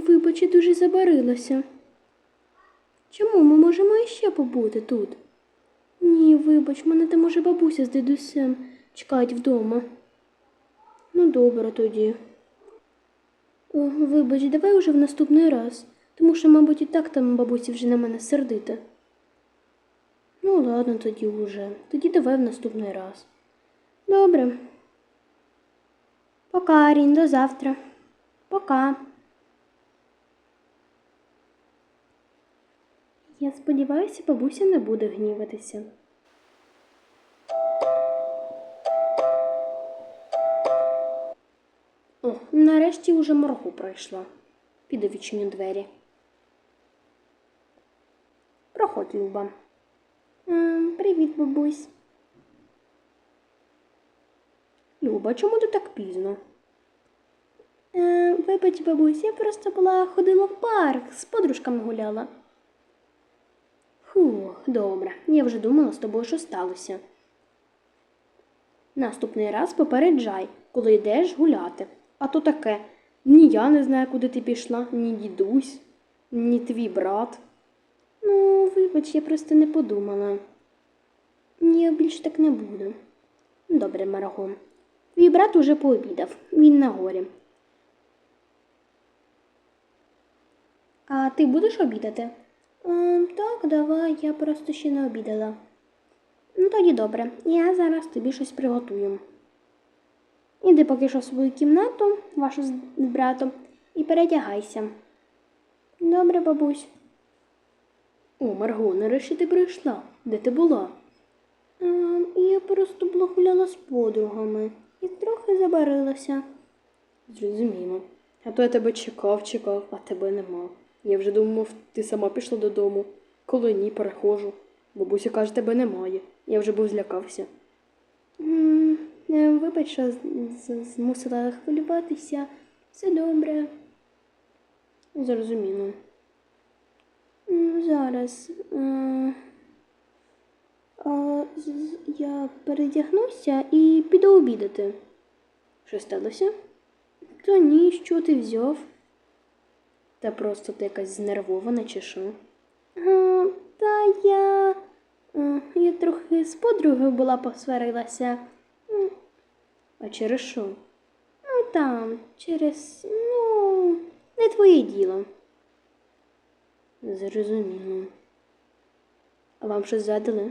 вибач, я дуже забарилася. Чому ми можемо іще побути тут? Ні, вибач, мене там може бабуся з дідусем чекають вдома. Ну, добре тоді. О, вибач, давай уже в наступний раз, тому що, мабуть, і так там бабусі вже на мене сердита. Ну, ладно, тоді уже. Тоді давай в наступний раз. Добре. Пока, Арін, до завтра. Пока. Я сподіваюся, бабуся не буде гніватися. О, нарешті уже моргу пройшла. Піду відчиню двері. Проходь, Люба. Ем, привіт, бабусь. Люба, чому ти так пізно? Е, вибач, бабусь, я просто була ходила в парк, з подружками гуляла. Фух, добре. Я вже думала з тобою, що сталося. Наступний раз попереджай, коли йдеш гуляти. А то таке. Ні я не знаю, куди ти пішла, ні дідусь, ні твій брат. Ну, вибач, я просто не подумала. Я більше так не буду. Добре, Марго. Твій брат уже пообідав, він на горі. А ти будеш обідати? Ем, так, давай, я просто ще не обідала. Ну, тоді добре, я зараз тобі щось приготую. Іди поки що в свою кімнату, вашу з братом, і передягайся. Добре, бабусь. О, Марго, нарешті ти прийшла. Де ти була? Ем, я просто була гуляла з подругами і трохи забарилася. Зрозуміло. А то я тебе чекав, чекав, а тебе нема. Я вже думав, ти сама пішла додому. Коли ні, перехожу. Бабуся каже, тебе немає. Я вже був злякався. М, е, Вибач, що змусила хвилюватися. Все добре. Зрозуміло. Зараз. е, а, я передягнуся і піду обідати. Що сталося? Та ні, що ти взяв? Та просто ти якась знервована чи що? А, та я. а, я трохи з подругою була посварилася. А через що? Ну там, через. ну, не твоє діло. Зрозуміло. А вам щось задали?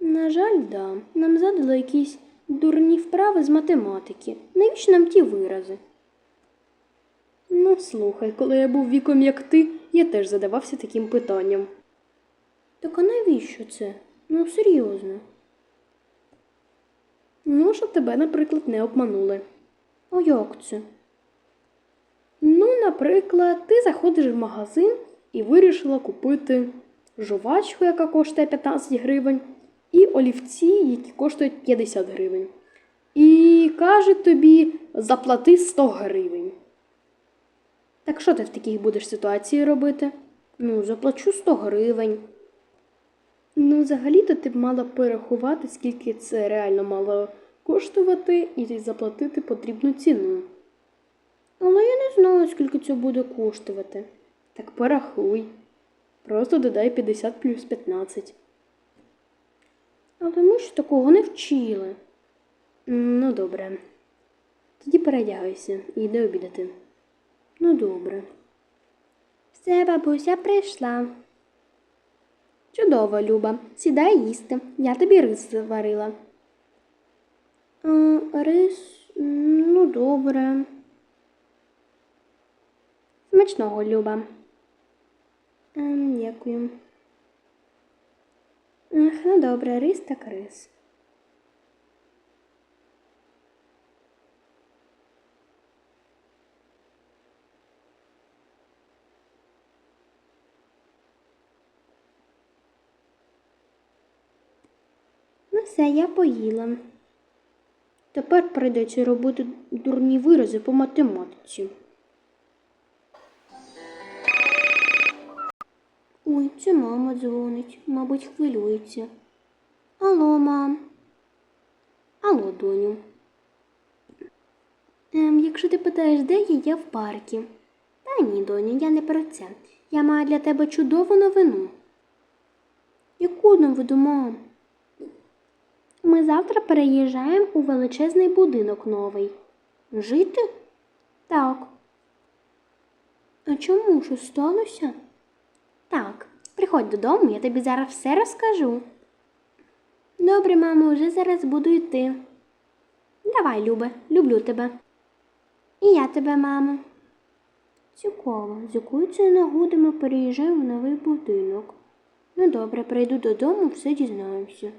На жаль, да. Нам задали якісь дурні вправи з математики. Навіщо нам ті вирази? Ну, слухай, коли я був віком, як ти, я теж задавався таким питанням. Так а навіщо це? Ну, серйозно. Ну, щоб тебе, наприклад, не обманули. А як це? Ну, наприклад, ти заходиш в магазин і вирішила купити жувачку, яка коштує 15 гривень, і олівці, які коштують 50 гривень. І кажуть тобі заплати 100 гривень. Так що ти в такій будеш ситуації робити? Ну, заплачу 100 гривень. Ну, взагалі-то ти б мала перерахувати, скільки це реально мало коштувати, і заплатити потрібну ціну. Але я не знала, скільки це буде коштувати. Так порахуй. Просто додай 50 плюс 15. Але ми ж такого не вчили. Ну, добре. Тоді передягайся і йди обідати. Ну, добре. Все, бабуся прийшла. Чудово, Люба. Сідай їсти. Я тобі рис заварила. А, рис, ну, добре. Смачного, Люба. Ем, дякую. Ну добре, рис так рис. Все, я поїла. Тепер прийдеться робити дурні вирази по математиці. Ой, це мама дзвонить, мабуть, хвилюється. Алло, мам. Алло, доню. Ем, якщо ти питаєш, де я, я в парку. Та ні, доню, я не про це. Я маю для тебе чудову новину. Яку новину, мам? Ми завтра переїжджаємо у величезний будинок новий. Жити? Так. А чому що сталося? Так, приходь додому, я тобі зараз все розкажу. Добре, мамо, вже зараз буду йти. Давай, Любе, люблю тебе. І я тебе, мамо. Цікаво, з якої це нагоди ми переїжджаємо в новий будинок. Ну добре, прийду додому, все дізнаємося.